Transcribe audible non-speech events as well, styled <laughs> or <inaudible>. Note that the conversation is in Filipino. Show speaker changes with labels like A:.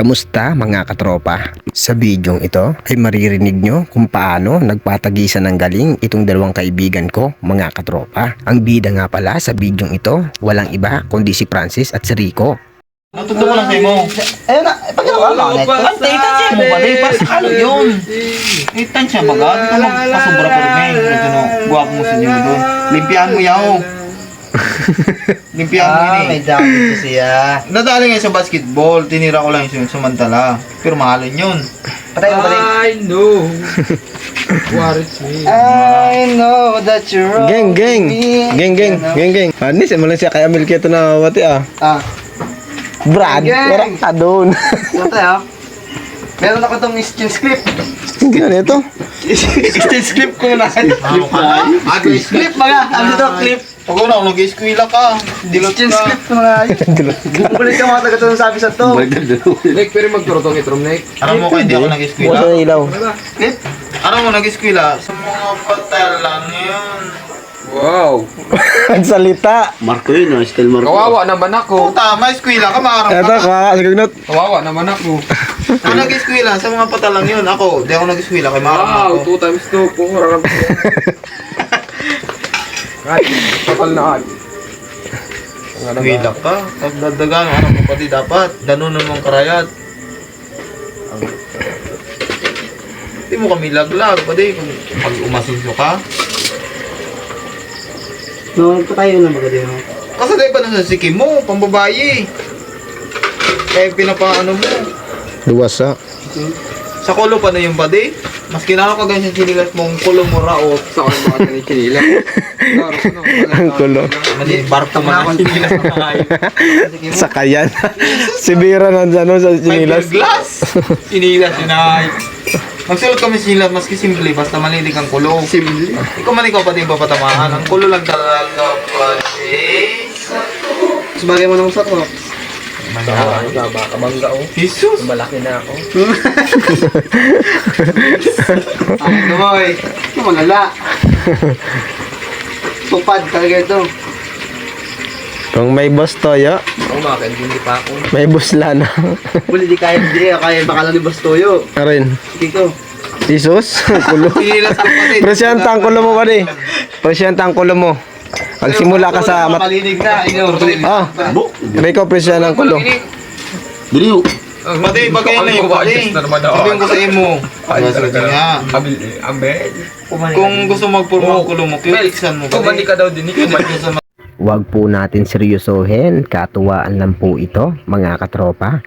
A: Kamusta mga katropa? Sa bidyong ito ay maririnig nyo kung paano nagpatagisan ng galing itong dalawang kaibigan ko mga katropa. Ang bida nga pala sa bidyong ito, walang iba kundi si Francis at si Rico.
B: Natuto ko lang kayo mo.
C: Ayun na, eh, pagkakawa ka ito.
B: Ang taitan siya mo ba? Pas ano yun? Taitan siya baga. Di ka magpasobra ko rin. No, guwapo mo sa inyo doon. Limpian mo yaw. Limpian mo
C: Ah,
B: yun
C: may
B: eh.
C: dami ko siya.
B: Nadali nga sa basketball. Tinira ko lang yung samantala. Pero mahalin yun.
C: Patay mo, patay.
D: I know what it means.
C: I know that you're wrong.
A: Geng, geng!
C: me.
A: Geng, geng, geng, geng. Anis, mo lang siya kay Amil Kito na wati ah.
C: Ah,
A: Brad,
C: Geng!
A: wala ka doon.
C: ito tayo. <laughs> Meron ako itong skin script.
A: Gano'n ito?
C: skin script ko na.
B: Na? Agis
C: Clip mga, ano to, clip.
B: Pag una, nag-eskwila ka. Dilot
C: Skin
B: ka.
C: script ko mga. <laughs> Kukulit ka mga taga ng sabi sa to.
D: Nick, pero magturutong itrom, Nick.
B: Alam mo ko, hindi ako nag-eskwila.
A: Wala na ilaw.
C: Clip.
B: Alam mo, nag-eskwila. Sa mga patalan yun.
D: Wow. <laughs>
A: Ang salita.
E: Marco yun, ah, still Marco.
D: Kawawa naman ako.
B: Puta, may eskwila ka,
A: Ito,
B: ka.
A: kaka, sigagnot.
D: Kawawa naman ako.
B: Ako nag-eskwila, sa mga patalang yun. Ako, di ako nag-eskwila, kay maarang
D: Wow,
B: ako.
D: 2 times 2, 4. Kahit, total na ba?
B: Eskwila ka. Pag dadagan, ano mo pati dapat. Danunan mong karayat. Hindi mo kami laglag, pati kung pag umasinso ka.
C: No, ito tayo na maganda yun.
B: Kasalay pa na sa sikim mo, pambabayi. Kaya pinapaano mo.
A: Luwas ah.
B: Sa kulo pa na yung body. Mas kinaka ka ganyan sinilas mong kulo mo raot.
D: Sa ako mga kanichinila.
A: Ang kulo.
B: Mali, barko man ako sinilas na kayo. <laughs>
A: Sakayan. si Bira nandyan no, sa
B: May
A: sinilas.
B: glass. Sinilas yun ay. Magsulot kami sinilas, maski simple, basta malilig ang kulo. Simple? Ikaw man ikaw pati papatamaan. Ang kulo lang talaga pati.
C: Sabagay mo nung sakto.
D: Baka bangga oh.
B: Jesus!
D: Malaki na ako.
C: Ano boy? Ito malala. Tupad talaga ito.
A: Kung may boss toyo,
D: Ako makakaintindi pa ako.
A: may busla na.
C: Buli di kaya hindi kaya baka lang ni Bastoyo.
A: Arin.
C: Dito.
A: Jesus, ang kulo.
B: Ko pati.
A: Presyenta ang kulo mo ba di? Presyenta ang kulo mo. Pagsimula ka sa mat...
C: Malinig na. Ino.
A: Ah, Rico, presyenta ang kulo.
E: Dili ho.
B: Pati, bagay na yung pati.
D: Na naman ako.
B: Sabihin ko sa imo. Masulot nga.
D: Abil, ambel.
B: Kung gusto magpurma ang kulo mo, kiliksan mo
D: Kumandi ka daw din.
B: Kumandi sa
A: Huwag po natin seryosohin, katuwaan lang po ito, mga katropa.